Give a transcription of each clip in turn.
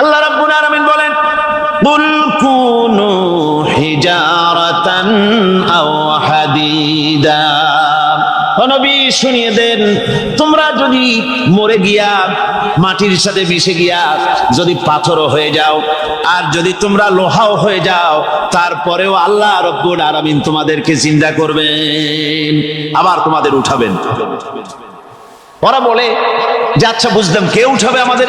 আল্লাহ রাব্বুল আলামিন বলেন, কুল কুনু হিজারাতান আও হাদিদা। নবী, শুনিয়ে দেন, তোমরা যদি মরে গিয়া, মাটির সাথে মিশে গিয়া যদি পাথরও হয়ে যাও, আর যদি তোমরা লোহাও হয়ে যাও, তারপরেও আল্লাহ রব্বুল আলামিন তোমাদেরকে চিন্তা করবেন, আবার তোমাদের উঠাবেন। ওরা বলে, যে আচ্ছা বুঝলাম, কে উঠাবে আমাদের?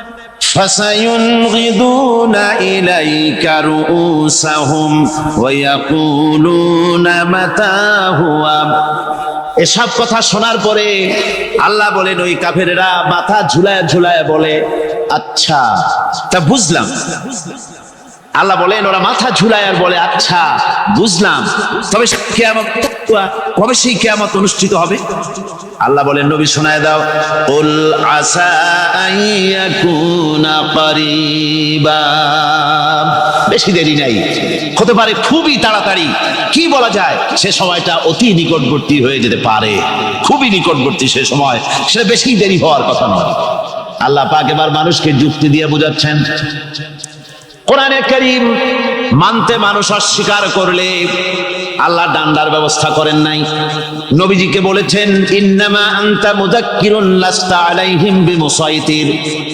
فسينغضون إليك رؤوسهم ويقولون متى هو এসব কথা শোনার পরে আল্লাহ বলেন ওই কাফেরেরা মাথা ঝুলায় ঝুলায় বলে আচ্ছা তা বুঝলাম আল্লাহ বলেন ওরা মাথা ঝুলায় আর বলে আচ্ছা বুঝলাম তবে কেয়ামত কবে সেই কেয়ামত অনুষ্ঠিত হবে? আল্লাহ বলেন, নবী শোনায় দাও উল আসা বেশি দেরি নাই। হতে পারে খুবই তাড়াতাড়ি। কি বলা যায়? সে সময়টা অতি নিকটবর্তী হয়ে যেতে পারে। খুবই নিকটবর্তী সে সময়। সেটা বেশি দেরি হওয়ার কথা নয়। আল্লাহ পাক এবার মানুষকে যুক্তি দিয়ে বোঝাচ্ছেন। কোরআনে করিম, মানতে মানুষ অস্বীকার করলে আল্লাহ ডান্ডার ব্যবস্থা করেন নাই। নবীজিকে বলেছেন, ইন্নামা আনতা মুযাক্কিরুন লাস্তা আলাইহিম বিমুসাইতির।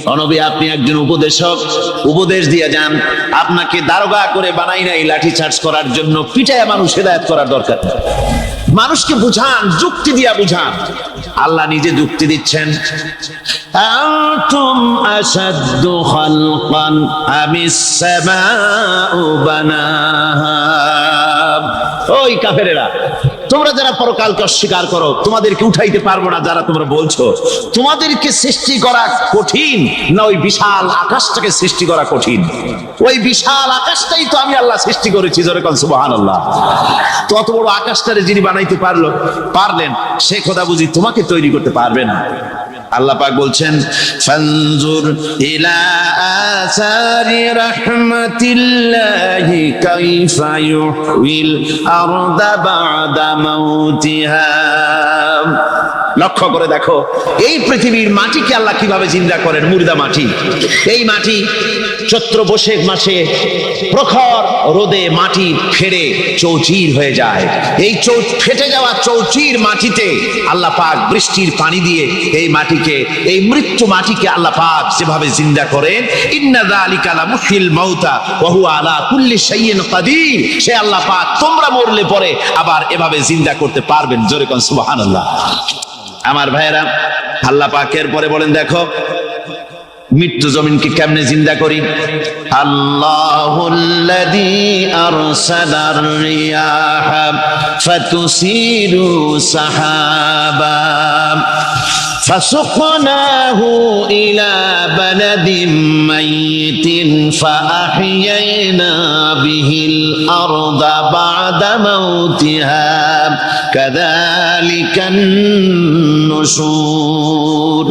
অনবী আপনি একজন উপদেশক। উপদেশ দিয়ে যান, আপনাকে দারোগা করে বানাই নাই লাঠি চার্জ করার জন্য। পিটায় মানুষ হেদায়েত করার দরকার। মানুষকে বুঝান, যুক্তি দিয়া বুঝান। আল্লাহ নিজে যুক্তি দিচ্ছেন। আনতুম আশাদ্দু খালকান আমিস সামাউ বানাহা। ওই কাফেরেরা, তোমরা যারা পরকালকে অস্বীকার করো, তোমাদেরকে উঠাইতে পারব না যারা তোমরা বলছো। তোমাদেরকে সৃষ্টি করা কঠিন না ওই বিশাল আকাশটাকে সৃষ্টি করা কঠিন? ওই বিশাল আকাশটাই তো আমি আল্লাহ সৃষ্টি করেছি যেরকম সুবাহান আল্লাহ তত বড় আকাশটারে যিনি বানাইতে পারল, পারলেন, সে কথা বুঝি তোমাকে তৈরি করতে পারবে না। আল্লাহ পাক বলছেন ফানজুর ইলা আসারি রাহমাতিল্লাহি কাইফা ইউহিল আরদা বাদা মাউতিহা। লক্ষ্য করে দেখো, এই পৃথিবীর মাটিকে আল্লাহ কীভাবে জিন্দা করেন? মুর্দা মাটি। এই মাটি চৈত্র বৈশাখ মাসে প্রখর রোদে মাটি ফেড়ে চৌচির হয়ে যায়। এই চৌ ফেটে যাওয়া চৌচির মাটিতে আল্লাহ পাক বৃষ্টির পানি দিয়ে এই মাটিকে, এই মৃত্যু মাটিকে আল্লাহ পাক যেভাবে জিন্দা করেন, ইন্না যালিকা লা মুহিল মাউতা হুয়া আলা কুল্লি শাইইন কাদির। সে আল্লাহ পাক তোমরা মরলে পরে আবার এভাবে জিন্দা করতে পারবেন। জোরে কোন, সুবহানাল্লাহ। আমার ভাইয়েরা আল্লাহ পাকের পরে বলেন দেখো মৃত্যু জমিনকে কেমনে জিন্দা করি? সাহাবা। فسقناه إلى بلد ميت فأحيينا به الأرض بعد موتها كذلك النشور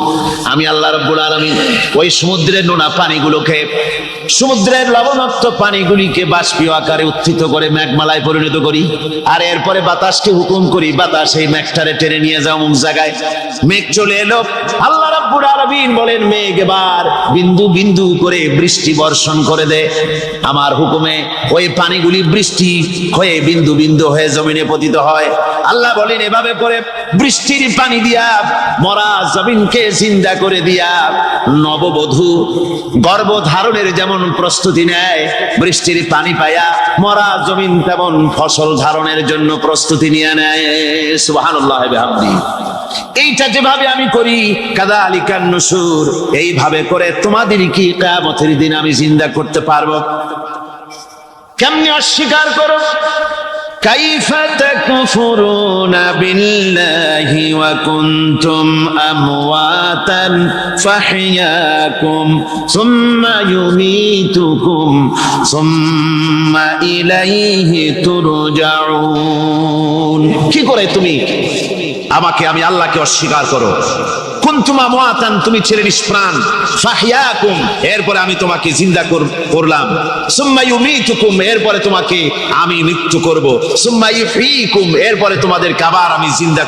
আমি আল্লাহ রাব্বুল আলামিন ওই সমুদ্রের নোনা পানিগুলোকে সমুদ্রের লবণাক্ত পানিগুলিকে বাষ্পীয় আকারে উত্থিত করে মেঘমালায় পরিণত করি। আর এরপরে বাতাসকে হুকুম করি, বাতাস এই মেঘটারে টেনে নিয়ে যাও অমুক জায়গায়। মেঘ চলে এলো। আল্লাহ রাব্বুল আলামিন বলেন, মেঘ এবার বিন্দু বিন্দু করে বৃষ্টি বর্ষণ করে দে। আমার হুকুমে ওই পানিগুলি বৃষ্টি হয়ে বিন্দু বিন্দু হয়ে জমিনে পতিত হয়। আল্লাহ বলেন, এভাবে করে বৃষ্টির পানি দিয়া মরা জমিনকে জিন্দা করে দিয়া নববধূ গর্ভ ধারণের যেমন প্রস্তুতি নেয়, বৃষ্টির পানি পায়া মরা জমিন তেমন ফসল ধারণের জন্য প্রস্তুতি নিয়ে নেয়। সুবহানাল্লাহ বিহামদি। এইটা যেভাবে আমি করি কাদা আলিকান নসুর, এইভাবে করে তোমাদের কি কায়ামতের দিন আমি জিন্দা করতে পারব? কেমনি অস্বীকার করো? كيف تكفرون بالله وكنتم أمواتا فحياكم ثم يميتكم ثم إليه ترجعون কি করে তুমি আমাকে আমি আল্লাহকে অস্বীকার করো। কুনতুম তুমি ছিলে নিষ্প্রাণ। এরপরে আমি তোমাকে জিন্দা কর- করলাম। এরপরে তোমাকে আমি মৃত্যু এরপরে তোমাদের আবার আমি জিন্দা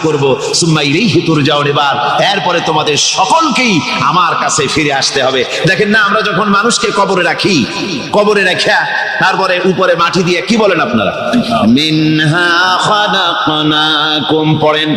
এরপরে তোমাদের সকলকেই আমার কাছে ফিরে আসতে হবে। দেখেন না, আমরা যখন মানুষকে কবরে রাখি, কবরে রাখা তারপরে উপরে মাটি দিয়ে কি বলেন আপনারা? পড়েন।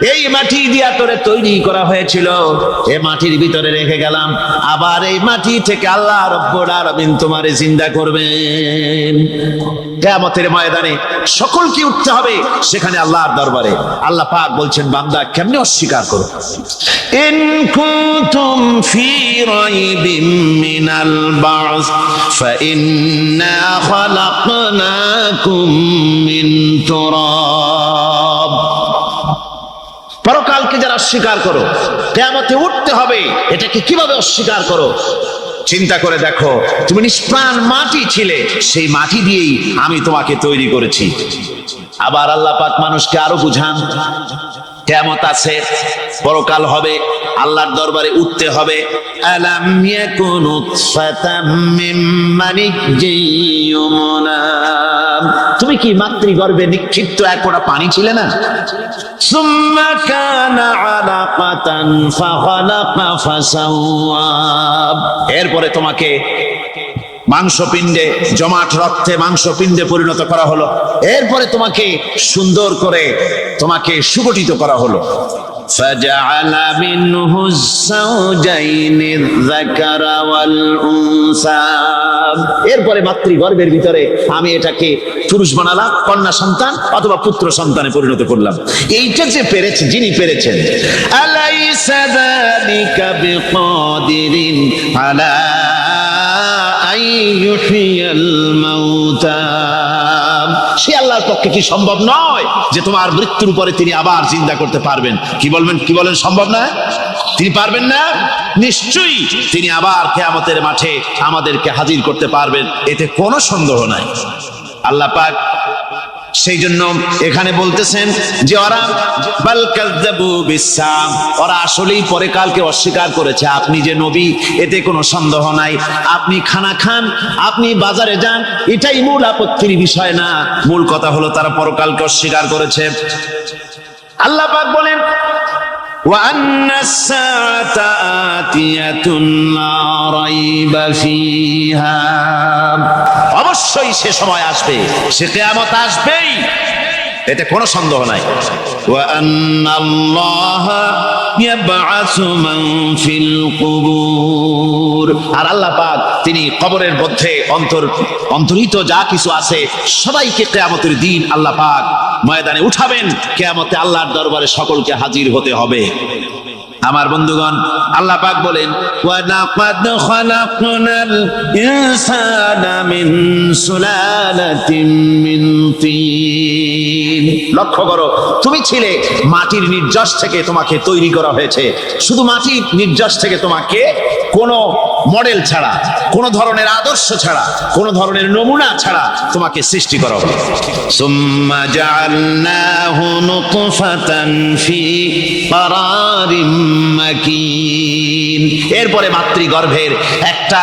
এই মাটি দিয়া তোরে তৈরি করা হয়েছিল। এ মাটির ভিতরে রেখে গেলাম। আবার এই মাটি থেকে আল্লাহ রব্বুল আলামিন তোমারে জিন্দা করবেন। কিয়ামতের ময়দানে সকলকে উঠতে হবে সেখানে আল্লাহর দরবারে। আল্লাহ পাক বলছেন, বান্দা, কেমনে অস্বীকার করো? ইন কুনতুম ফি রাইবিম মিনাল বা'স, ফাইন্না খালাকনাকুম মিন তুরাব। পরকালকে যারা অস্বীকার করো, কেয়ামতে উঠতে হবে, এটাকে কীভাবে অস্বীকার করো? চিন্তা করে দেখো, তুমি নিষ্প্রাণ মাটি ছিলে, সেই মাটি দিয়েই আমি তোমাকে তৈরি করেছি। আবার আল্লাহ পাক মানুষকে আরও বুঝান। কেমত আছে, পরকাল হবে, আল্লাহর দরবারে উঠতে হবে। তুমি কি মাতৃগর্ভে নিক্ষিপ্ত এক ফোঁটা পানি ছিলে না? এরপরে তোমাকে মাংসপিণ্ডে জমাট রক্তে মাংসপিণ্ডে পরিণত করা হলো এরপরে তোমাকে সুন্দর করে তোমাকে সুগঠিত করা হলো فجعل منه الزوجين الذكر والأنثى এরপরে মাতৃগর্ভের ভিতরে আমি এটাকে পুরুষ বানালাম কন্যা সন্তান অথবা পুত্র সন্তানে পরিণত করলাম এইটা যে পেরেছে যিনি পেরেছেন আলাইসা যালিকা বিকাদিরিন আলা আন ইউহইয়াল মাউতা সে আল্লাহর পক্ষে কি সম্ভব নয় যে তোমার মৃত্যুর উপরে তিনি আবার চিন্তা করতে পারবেন? কি বলবেন? কি বলেন? সম্ভব না? তিনি পারবেন না? নিশ্চয়ই তিনি আবার কেয়ামতের মাঠে আমাদেরকে হাজির করতে পারবেন। এতে কোনো সন্দেহ নাই। আল্লাহ পাক সেই জন্য এখানে বলতেছেন যে ওরা ওরা আসলেই পরে কালকে অস্বীকার করেছে। আপনি যে নবী, এতে কোনো সন্দেহ নাই। আপনি খানা খান, আপনি বাজারে যান, এটাই মূল আপত্তির বিষয় না। মূল কথা হলো তারা পরকালকে অস্বীকার করেছে। আল্লাহ পাক বলেন وأن الساعة آتية لا ريب فيها অবশ্যই সে সময় আসবে সে কেয়ামত আসবেই এতে কোনো সন্দেহ নাই وأن الله يبعث من في القبور আর আল্লাহ পাক তিনি কবরের মধ্যে অন্তর অন্তরিত যা কিছু আছে সবাইকে কেয়ামতের দিন আল্লাহ পাক ময়দানে উঠাবেন, কেয়ামতে আল্লাহর দরবারে সকলকে হাজির হতে হবে। আমার বন্ধুগণ, আল্লাহ পাক বলেন লক্ষ্য করো, তুমি ছিলে মাটির নির্যাস থেকে তোমাকে তৈরি করা হয়েছে। শুধু মাটির নির্যাস থেকে তোমাকে কোনো মডেল ছাড়া কোন ধরনের আদর্শ ছাড়া কোন ধরনের নমুনা ছাড়া তোমাকে সৃষ্টি করা হবে। সুম্মা জাআলনাহু নুতফাতান ফি কারারিম মাকিন। এরপরে মাতৃগর্ভের একটা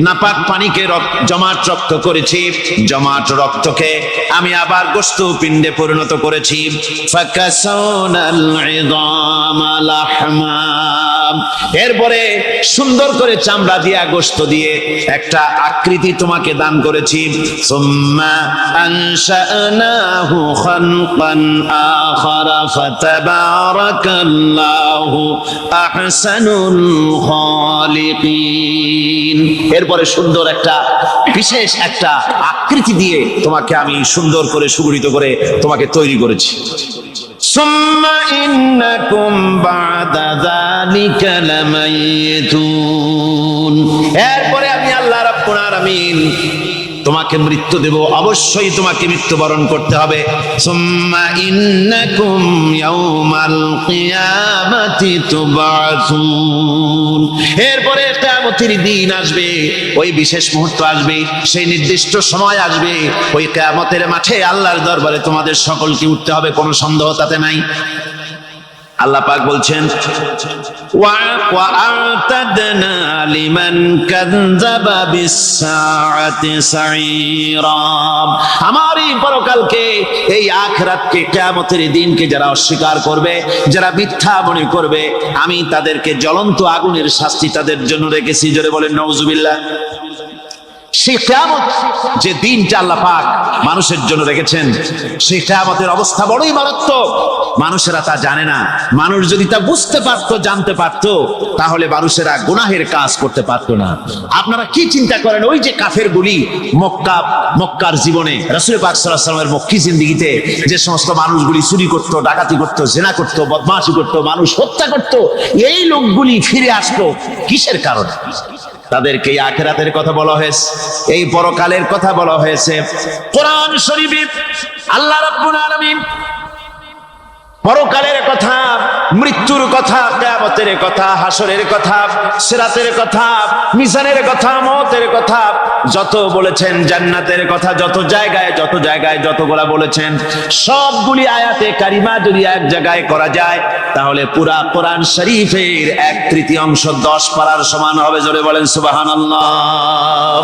নাপাক পানিকে জমাট রক্ত করেছি। জমাট রক্তকে আমি আবার গোস্ত পিণ্ডে পরিণত করেছি। এরপরে সুন্দর করে চামড়া দিয়া গোস্ত দিয়ে একটা আকৃতি তোমাকে দান করেছি। সুম্মা উপরে সুন্দর একটা, বিশেষ একটা আকৃতি দিয়ে তোমাকে আমি সুন্দর করে, সুগঠিত করে তোমাকে তৈরি করেছি। এরপরে আমি আল্লাহ রব্বুল আমিন তোমাকে মৃত্যু দেব, অবশ্যই তোমাকে মৃত্যুবরণ করতে হবে। এরপরে কিয়ামতের দিন আসবে, ওই বিশেষ মুহূর্ত আসবে, সেই নির্দিষ্ট সময় আসবে, ওই কিয়ামতের মাঠে আল্লাহর দরবারে তোমাদের সকলকে উঠতে হবে, কোনো সন্দেহ তাতে নাই। আল্লাহ পাক বলছেন আমার এই পরকালকে, এই আখরাতকে, কেয়ামতের দিনকে যারা অস্বীকার করবে, যারা মিথ্যা মনে করবে, আমি তাদেরকে জ্বলন্ত আগুনের শাস্তি তাদের জন্য রেখেছি। জোরে বলেন নওজুবিল্লাহ সেই কেয়ামত যে দিনটা আল্লাহ পাক মানুষের জন্য রেখেছেন, সেই কেয়ামতের অবস্থা বড়ই মারাত্মক। মানুষেরা তা জানে না। মানুষ যদি তা বুঝতে পারতো, জানতে পারতো, তাহলে মানুষেরা গুনাহের কাজ করতে পারতো না। আপনারা কি চিন্তা করেন? ওই যে কাফের গুলি মক্কা, মক্কার জীবনে, রসুল পাক ওয়াসাল্লামের মক্কি জিন্দিগিতে যে সমস্ত মানুষগুলি চুরি করত, ডাকাতি করত, জেনা করত, বদমাশি করতো, মানুষ হত্যা করতো, এই লোকগুলি ফিরে আসতো কিসের কারণে? তাদেরকে আখেরাতের কথা বলা হয়েছে, এই পরকালের কথা বলা হয়েছে। কোরআন শরীফে আল্লাহ রাব্বুল আলামিন পরকালের কথা মৃত্যুর কথা, কেয়ামতের কথা, হাসরের কথা, সিরাতের কথা, মিজানের কথা, মতের কথা, যত বলেছেন জান্নাতের কথা, যত জায়গায় যত জায়গায় যতগুলা বলেছেন, সবগুলি আয়াতে কারিমা যদি এক জায়গায় করা যায়, তাহলে পুরা কোরআন শরীফের এক তৃতীয়াংশ দশ পারার সমান হবে, জোরে বলেন সুবহানাল্লাহ।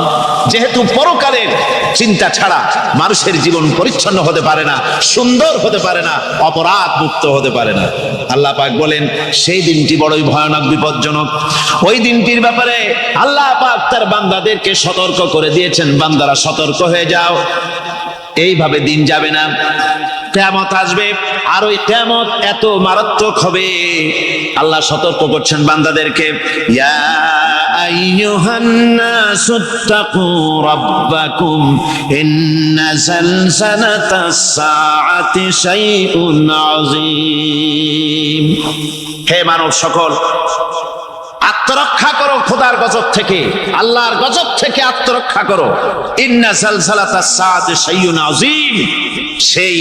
যেহেতু পরকালের চিন্তা ছাড়া মানুষের জীবন পরিচ্ছন্ন হতে পারে না, সুন্দর হতে পারে না অপরাধ মুক্ত হতে পারে না। আল্লাহ পাক বলেন, সেই দিনটি বড়ই ভয়ানক, বিপজ্জনক। ওই দিনটির ব্যাপারে আল্লাহ পাক তার বান্দাদেরকে সতর্ক করে দিয়েছেন, বান্দারা সতর্ক হয়ে যাও। এইভাবে দিন যাবে না। কেমত আসবে, আর ওই কেমত এত মারাত্মক হবে। আল্লাহ সতর্ক করছেন বান্দাদেরকে, ইয়া আইয়ুহান নাসু ইত্তাকু রাব্বাকুম ইন্না সালসালাতাস সাআতি শাইউন আযীম। হে মানব সকল, আত্মরক্ষা করো খোদার গজব থেকে, আল্লাহর গজব থেকে আত্মরক্ষা করো। ইন্না সালসালাতাস সাআতি শাইউন আযীম। সেই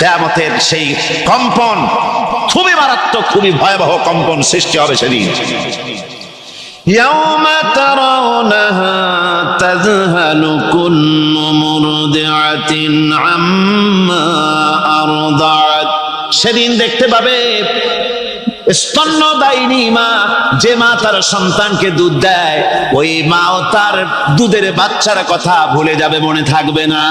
কিয়ামতের সেই কম্পন, খুবই মারাত্মক, খুবই ভয়াবহ কম্পন সৃষ্টি হবে সেদিন। يوم ترونها تذهل كل مرضعة عما أرضعت সেদিন দেখতে পাবে স্তন্যদায়িনী মা যে মা তার সন্তানকে দুধ দেয় ওই মাও তার দুধের বাচ্চার কথা ভুলে যাবে মনে থাকবে না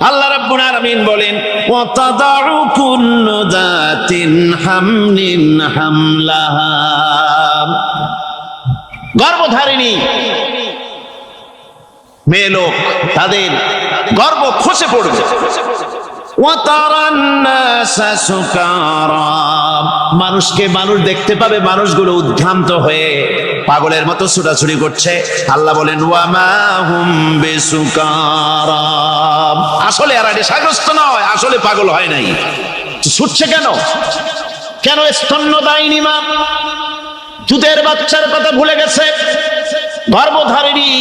আল্লাহ রাব্বুল আলামিন বলেন ওয়াতাদাউ কুল্লু যাতিন হামলিন হামলাহা গর্ভধারিণী। মেয়ে লোক, তাদের গর্ব খসে পড়বে। মানুষকে মানুষ দেখতে পাবে, মানুষগুলো উদ্ভ্রান্ত হয়ে পাগলের মতো ছুটাছুটি করছে। আল্লাহ বলেন আসলে এরা নেশাগ্রস্ত নয়, আসলে পাগল হয় নাই। ছুটছে কেন? কেন স্তন্য দায়নি মা? দুধের বাচ্চার কথা ভুলে গেছে। গর্ভধারিণী,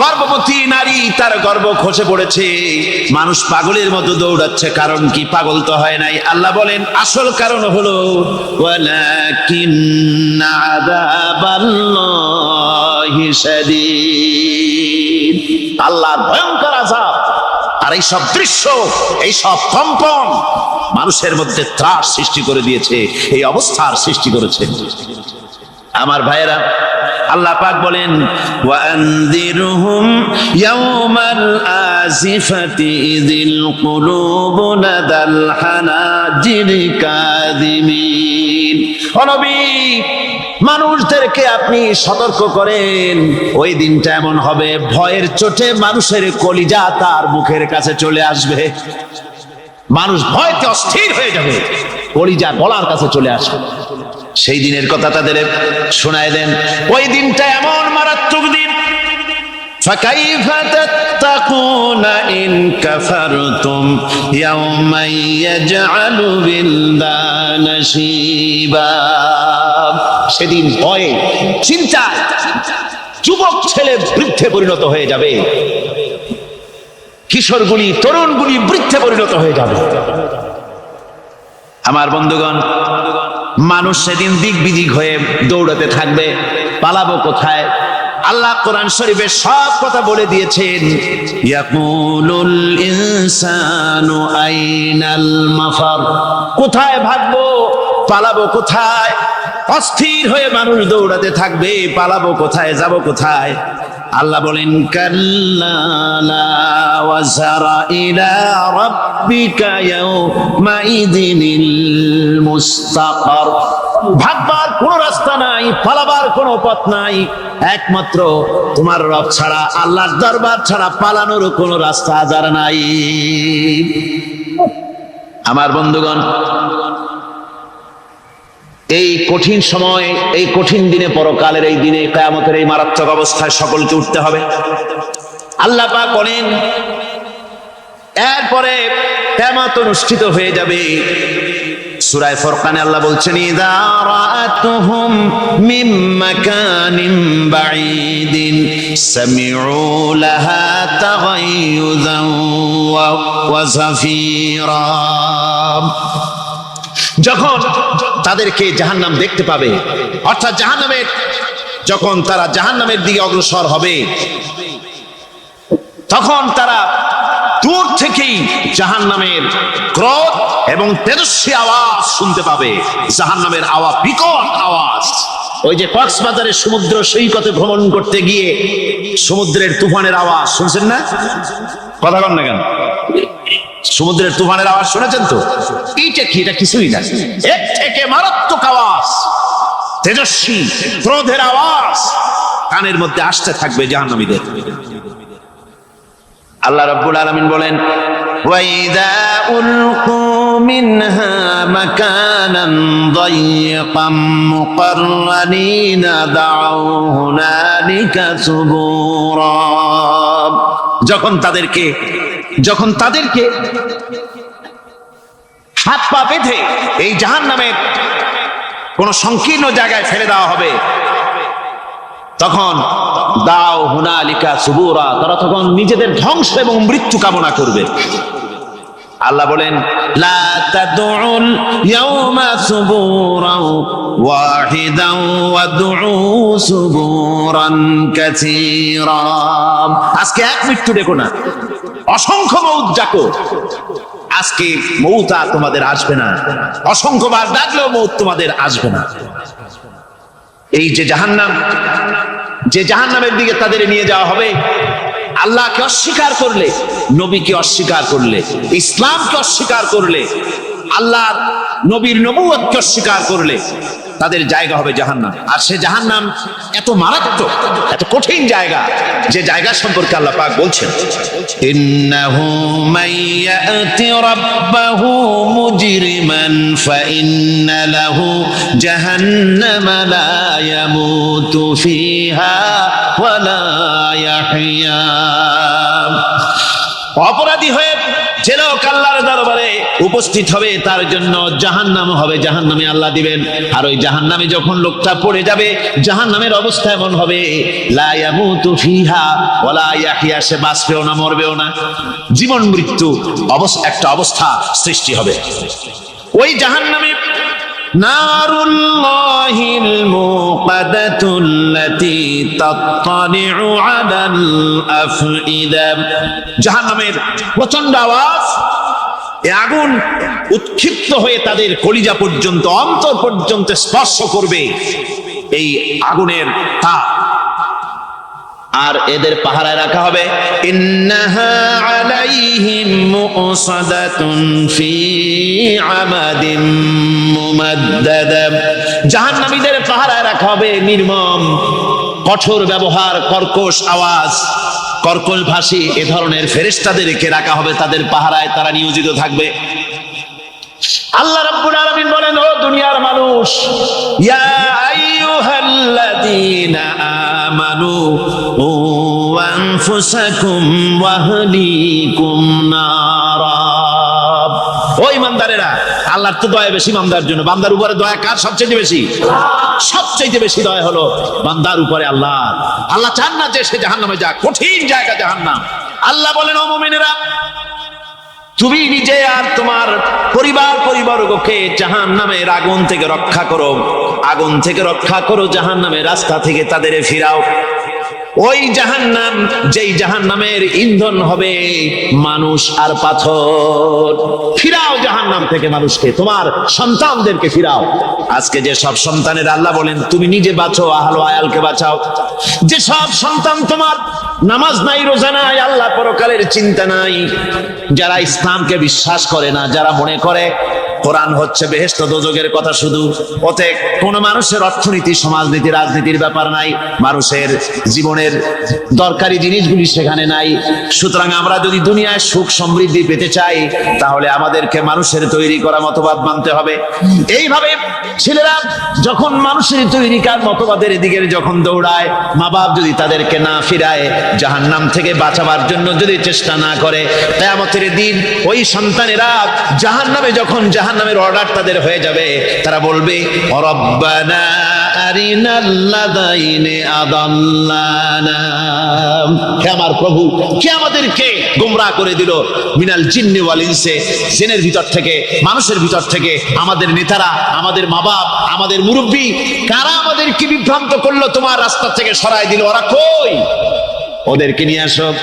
গর্ভবতী নারী তার গর্ভ খসে পড়েছে। মানুষ পাগলের মতো দৌড়াচ্ছে, কারণ কি পাগল তো হয় নাই? আল্লাহ বলেন, আসল কারণ হলো আল্লাহর ভয়ঙ্কর আযাব। আর এই সব দৃশ্য এই সব কম্পন মানুষের মধ্যে ত্রাস সৃষ্টি করে দিয়েছে, এই অবস্থার সৃষ্টি করেছে। আমার ভাইয়েরা, আল্লাহ পাক বলেন ওয়ানদিরহুম ইয়াউমাল আজিফাতি ইযিল কুলুবু নাদাল হানাজির কাযিমিন। ও নবী মানুষদেরকে আপনি সতর্ক করেন ওই দিনটা এমন হবে ভয়ের চোটে মানুষের কলিজা তার মুখের কাছে চলে আসবে মানুষ ভয়তে অস্থির হয়ে যাবে কলিজা গলার কাছে চলে আসবে সেই দিনের কথা তাদের শোনায় দেন ওই দিনটা এমন মারাত্মক দিন فكيف تتقون إن كفرتم يوما يجعل بلدان شيبا সেদিন ভয়ে চিন্তায় যুবক ছেলে বৃদ্ধে পরিণত হয়ে যাবে। কিশোরগুলি, তরুণগুলি বৃদ্ধে পরিণত হয়ে যাবে। আমার বন্ধুগণ, মানুষ সেদিন দিক বিদিক হয়ে দৌড়াতে থাকবে, পালাবো কোথায়? আল্লাহ কোরআন শরীফে সব কথা বলে দিয়েছেন আইনাল কোথায় ভাগবো? পালাবো কোথায়? অস্থির হয়ে মানুষ দৌড়াতে থাকবে, পালাবো কোথায়, যাব কোথায়? আল্লাহ বলেন ভাববার কোনো রাস্তা নাই, পালাবার কোনো পথ নাই। একমাত্র তোমার রব ছাড়া, আল্লাহর দরবার ছাড়া পালানোর কোনো রাস্তা যার নাই। আমার বন্ধুগণ এই কঠিন সময়, এই কঠিন দিনে পরকালের এই দিনে কেয়ামতের এই মারাত্মক অবস্থায় সকলকে উঠতে হবে। আল্লাহ বলেন, এরপরে কেয়ামত অনুষ্ঠিত হয়ে যাবে। সুরায় ফুরকানে আল্লাহ বলছেন যাফীরা। যখন তাদেরকে জাহান্নাম দেখতে পাবে, অর্থাৎ জাহান্নামের, যখন তারা জাহান্নামের দিকে অগ্রসর হবে, তখন তারা দূর থেকেই জাহান্নামের ক্রোধ এবং তেজস্বী আওয়াজ শুনতে পাবে। জাহান্নামের আওয়াজ বিকট আওয়াজ। ওই যে কক্সবাজারের সমুদ্র সৈকতে ভ্রমণ করতে গিয়ে সমুদ্রের তুফানের আওয়াজ শুনছেন না? কথা কন না কেন? সমুদ্রের তুফানের আওয়াজ শুনেছেন তো? এইটা কি? এটা কিছুই না। এর থেকে মারাত্মক আওয়াজ, তেজস্বী, ক্রোধের আওয়াজ। কানের মধ্যে আসতে থাকবে জাহান্নামীদের। আল্লাহ রাব্বুল আলামিন বলেন যখন তাদেরকে যখন তাদেরকে হাত পা বেঁধে এই জাহান নামের কোন সংকীর্ণ জায়গায় ফেলে দেওয়া হবে, তখন দাও হুনালিকা সুবুরা, তারা তখন নিজেদের ধ্বংস এবং মৃত্যু কামনা করবে। আল্লাহ বলেন, লা আজকে এক মৃত্যু দেখো না, অসংখ্য মৌত ডাকো আজকে মৌত তোমাদের আসবে না অসংখ্যবার ডাকলেও মৌত তোমাদের আসবে না। এই যে জাহান্নাম, যে জাহান্নামের দিকে তাদের নিয়ে যাওয়া হবে আল্লাহকে অস্বীকার করলে নবীকে অস্বীকার করলে ইসলামকে অস্বীকার করলে আল্লাহ নবীর নবুয়কে অস্বীকার করলে তাদের জায়গা হবে জাহান্নাম। আর সে জাহান্নাম এত মারাত্মক, এত কঠিন জায়গা, যে জায়গা সম্পর্কে আল্লাহ পাক বলছেন অপরাধী হয়ে যে লোক আল্লাহর দরবারে উপস্থিত হবে, তার জন্য জাহান্নাম হবে, জাহান্নামে আল্লাহ দিবেন। আর ওই জাহান্নামে যখন লোকটা পড়ে যাবে, জাহান্নামের অবস্থা এমন হবে সে বাঁচবেও না, মরবেও না। জীবন মৃত্যু একটা অবস্থা সৃষ্টি হবে। ওই জাহান্নামে نار الله الموقدة التي تطلع على الأفئدة জাহান্নামের প্রচন্ড আওয়াজ এ আগুন উৎক্ষিপ্ত হয়ে তাদের কলিজা পর্যন্ত অন্তর পর্যন্ত স্পর্শ করবে এই আগুনের তাপ আর এদের পাহারায় রাখা হবে। ইন্নাহা আলাইহিম মুসাদাতুন ফি আমাদিন মুমাদ্দাদা। জাহান্নামীদের পাহারায় রাখা হবে নির্মম, কঠোর ব্যবহার, কর্কশ আওয়াজ কর্কশ ভাষী এ ধরনের ফেরেশতাদেরকে রাখা হবে। তাদের পাহারায় তারা নিয়োজিত থাকবে। আল্লাহ রাব্বুল আলামিন বলেন, ও দুনিয়ার মানুষ, ইয়া আইয়ুহাল্লাযীনা আমানু ও আনফুসাকুম ওয়া আহলিকুম নারা। ও ইমানদারেরা, আল্লাহর তো দয়া বেশি বান্দার জন্য। বান্দার উপরে দয়া কার সবচেয়ে বেশি? সবচেয়ে বেশি দয়া হলো বান্দার উপরে আল্লাহ। আল্লাহ চান না যে সে জাহান্নামে যাক, কঠিন জায়গা জাহান্নাম। আল্লাহ বলেন, ও মুমিনেরা তুমি নিজে আর তোমার পরিবার পরিবারকে জাহান নামের আগুন থেকে রক্ষা করো। আগুন থেকে রক্ষা করো জাহান নামের রাস্তা থেকে তাদের ফিরাও। ওই জাহান্নাম, যেই জাহান্নামের ইন্ধন হবে মানুষ আর পাথর। ফিরাও জাহান্নাম থেকে মানুষকে, তোমার সন্তানদেরকে ফিরাও। আজকে যে সব সন্তানের আল্লাহ বলেন, তুমি নিজে বাঁচো, আহলো আয়ালকে বাঁচাও। যে সব সন্তান তোমার নামাজ নাই, রোজা নাই, আল্লাহ পরকালের চিন্তা নাই, যারা ইসলামকে বিশ্বাস করে না, যারা মনে করে কোরআন হচ্ছে বেহেস্ত দোজগের কথা শুধু। ওতে কোন মানুষের অর্থনীতি, সমাজনীতি, রাজনীতির ব্যাপার নাই। মানুষের জীবনের দরকারি জিনিসগুলি সেখানে নাই। সুতরাং আমরা যদি দুনিয়ায় সুখ সমৃদ্ধি পেতে চাই, তাহলে আমাদেরকে মানুষের তৈরি করা মতবাদ মানতে হবে। এইভাবে ছেলেরা যখন মানুষের তৈরিকার মতবাদের দিকে যখন দৌড়ায় মা বাপ যদি তাদেরকে না ফিরায়, জাহান্নাম থেকে বাঁচাবার জন্য যদি চেষ্টা না করে, কেয়ামতের দিন ওই সন্তানেরা জাহান্নামে যখন জাহান্নামের অর্ডার তাদের হয়ে যাবে। তারা বলবে রব্বানা আরিনাল্লাদাইনে আদাল্লানা। হে আমার প্রভু, কে আমাদেরকে গোমরাহ করে দিল? মিনাল জিন্নি ভিতর থেকে, মানুষের ভিতর থেকে, আমাদের নেতারা, আমাদের মা বাপ আমাদের মুরব্বী, কারা বিভ্রান্ত করল? তোমার রাস্তা থেকে সরাই দিল। ওরা কই? ওদেরকে নিয়ে আসো।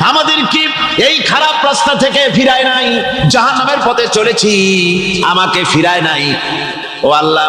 আমাদের কি এই খারাপ রাস্তা থেকে ফিরায় নাই? জাহান্নামের পথে চলেছি, আমাকে ফিরায় নাই। ও আল্লাহ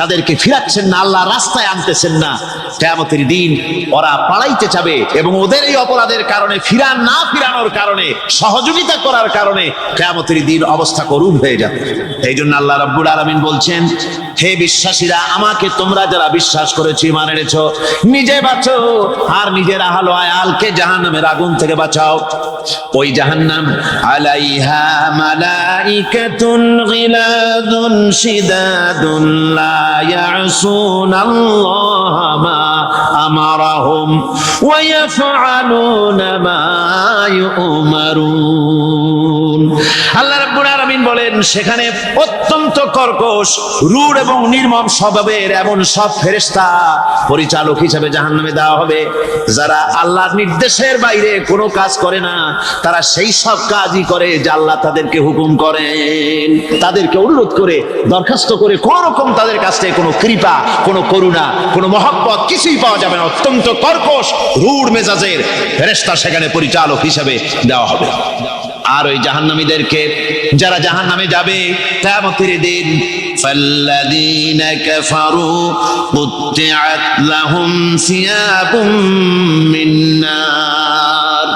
তাদেরকে ফিরাচ্ছেন না, আল্লাহ রাস্তায় আনতেছেন না। কেয়ামতের দিন ওরা পালাইতে যাবে এবং ওদের এই অপরাধের কারণে ফিরান না ফিরানোর কারণে, সহযোগিতা করার কারণে কেয়ামতের দিন অবস্থা করুণ হয়ে যাবে। এই জন্য আল্লাহ রাব্বুল আলামিন বলছেন, হে বিশ্বাসীরা, আমাকে তোমরা যারা বিশ্বাস করেছি মানে এনেছ, নিজে বাঁচো, আর নিজের আহালো আয়ালকে জাহান্নামের আগুন থেকে বাঁচাও। ওই জাহান্নাম, আলাইহা মালাইকাতুন গিলাদুন শিদাদুন লা ইয়াসুনাল্লাহ মা আমারাহুম ওয়া ইয়াফআলুনা মা ইউমারুন আল্লাহ রাব্বুল আলামিন বলেন, সেখানে অত্যন্ত কর্কশ, রূঢ় এবং নির্মম স্বভাবের এমন সব ফেরেশতা পরিচালক হিসেবে জাহান্নামে দেওয়া হবে। যারা আল্লাহর নির্দেশের বাইরে কোনো কাজ করে না, তারা সেই সব কাজই করে যা আল্লাহ তাদেরকে হুকুম করেন। তাদেরকে অনুরোধ করে, দরখাস্ত করে কোন রকম তাদের কাছ থেকে কোনো কৃপা, কোনো করুণা, কোনো মহব্বত কিছুই পাওয়া যাবে না। অত্যন্ত কর্কশ, রূঢ় মেজাজের ফেরেশতা সেখানে পরিচালক হিসেবে দেওয়া হবে। আর ওই জাহান্নামীদেরকে যারা জাহান্নামে যাবে কিয়ামতের দিন فالذين كفروا قطعت لهم ثياب من نار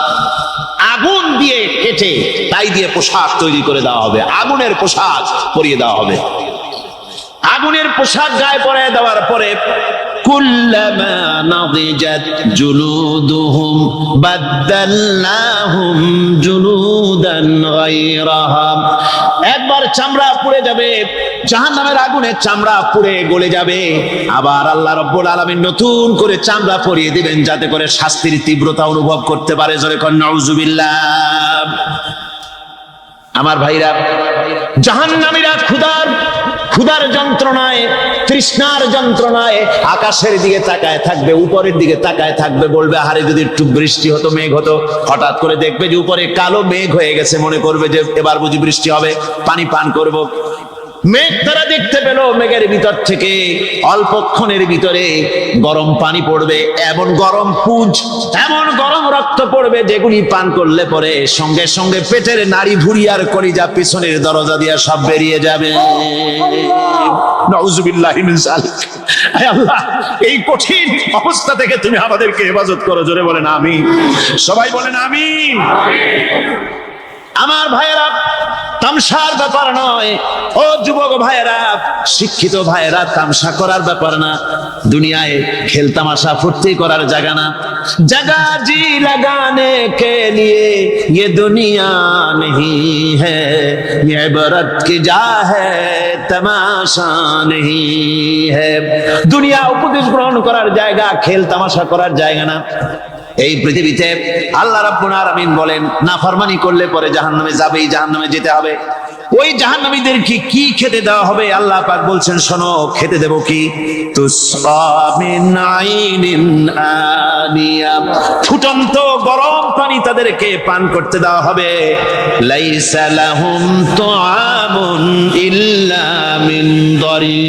আগুন দিয়ে কেটে তাই দিয়ে পোশাক তৈরি করে দেওয়া হবে আগুনের পোশাক পরিয়ে দেওয়া হবে আগুনের পোশাক গায়ে পরায় দেওয়ার পরে কুল্লামা নাদিজাত জুলুদুহুম, বাদদালনাহুম জুলুদান গায়রাহা। একবার চামড়া পুড়ে যাবে, জাহান্নামের আগুনে চামড়া পুড়ে গলে যাবে। আবার আল্লাহ রাব্বুল আলামিন নতুন করে চামড়া পরিয়ে দিবেন যাতে করে শাস্তির তীব্রতা অনুভব করতে পারে। জোরে কন, নাউজুবিল্লাহ। আমার ভাইরা, জাহান্নামীরা ক্ষুধার ক্ষুধার যন্ত্রণায় তৃষ্ণার যন্ত্রণায় আকাশের দিকে তাকায় থাকবে, উপরের দিকে তাকায় থাকবে, বলবে হারে যদি একটু বৃষ্টি হতো, মেঘ হতো। হঠাৎ করে দেখবে যে উপরে কালো মেঘ হয়ে গেছে, মনে করবে যে এবার বুঝি বৃষ্টি হবে, পানি পান করব। মেঘ তারা দেখতে পেল, মেঘের ভিতর থেকে অল্পক্ষণের ভিতরে গরম পানি পড়বে, এমন গরম পুঁজ, এমন গরম রক্ত পড়বে যেগুলি পান করলে পরে সঙ্গে সঙ্গে পেটের নাড়ি ভুড়ি আর কলিজা পিছনের দরজা দিয়া সব বেরিয়ে যাবে। এই কঠিন অবস্থা থেকে তুমি আমাদেরকে হেফাজত করো, জোরে বলেন আমি সবাই বলেন আমি আমার ভাইয়েরা তামসার ব্যাপার নয় ও যুবক ভাইয়েরা শিক্ষিত ভাইয়েরা তামসা করার ব্যাপার না দুনিয়ায় খেল তামাশা ফুর্তি করার জায়গা না জায়গা জি লাগানে কে লিয়ে ये दुनिया नहीं है ये इबरत की जा है तमाशा नहीं है দুনিয়া উপদেশ গ্রহণ করার জায়গা খেল তামাশা করার জায়গা না এই পৃথিবীতে আল্লাহ রাব্বুল আলামিন বলেন, নাফরমানি করলে পরে জাহান্নামে যাবেই জাহান্নামে যেতে হবে। ওই জাহান্নামীদেরকে কি খেতে দেওয়া হবে? আল্লাহ পাক বলছেন, শোনো, খেতে দেব কি? ফুটন্ত গরম পানি তাদেরকে পান করতে দেওয়া হবে। লাইসা লাহুম তুআমুন ইল্লা মিন দরি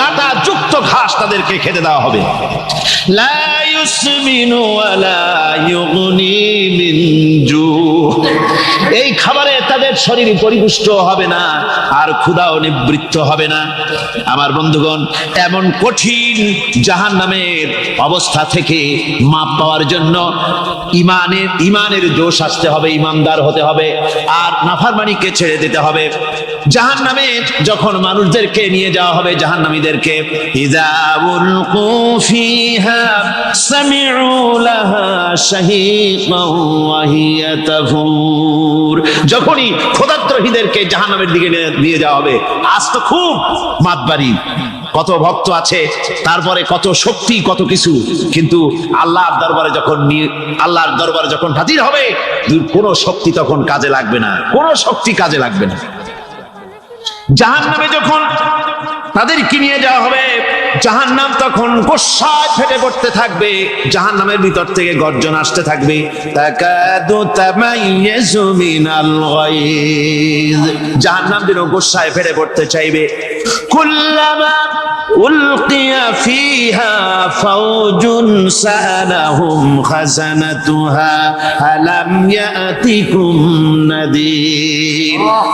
কাটা যুক্ত ঘাস তাদেরকে খেতে দেওয়া হবে। লা এই খাবারে তাদের শরীর পরিপুষ্ট হবে না, আর ক্ষুধাও নিবৃত্ত হবে না। আমার বন্ধুগণ, এমন কঠিন জাহান নামের অবস্থা থেকে মাপ পাওয়ার জন্য ইমানের ইমানের জোশ আসতে হবে, ইমানদার হতে হবে, আর নাফারমানিকে ছেড়ে দিতে হবে। জাহান নামে যখন মানুষদেরকে নিয়ে যাওয়া হবে জাহান নামীদেরকে যখনই খোদাত্রহীদেরকে জাহান্নামের দিকে নিয়ে- যাওয়া হবে, আজ তো খুব মাতবাড়ি। কত ভক্ত আছে, তারপরে কত শক্তি, কত কিছু। কিন্তু আল্লাহর দরবারে যখন আল্লাহর দরবারে যখন হাজির হবে কোনো শক্তি তখন কাজে লাগবে না, কোনো শক্তি কাজে লাগবে না। জাহান নামে যখন তাদেরকে নিয়ে যাওয়া হবে। জাহান নাম তখন গোসায় ফেটে পড়তে থাকবে। জাহান নামের ভিতর থেকে গর্জন আসতে থাকবে। জাহান নাম যেন গোসায় ফেটে পড়তে চাইবে। কুল্লামা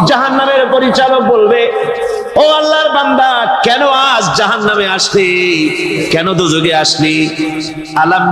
জাহান্নামের পরিচালক বলবে ও আল্লাহর বান্দা কেন আজ জাহান নামে আসলি? কেন দুযোগে আসলি? আলাম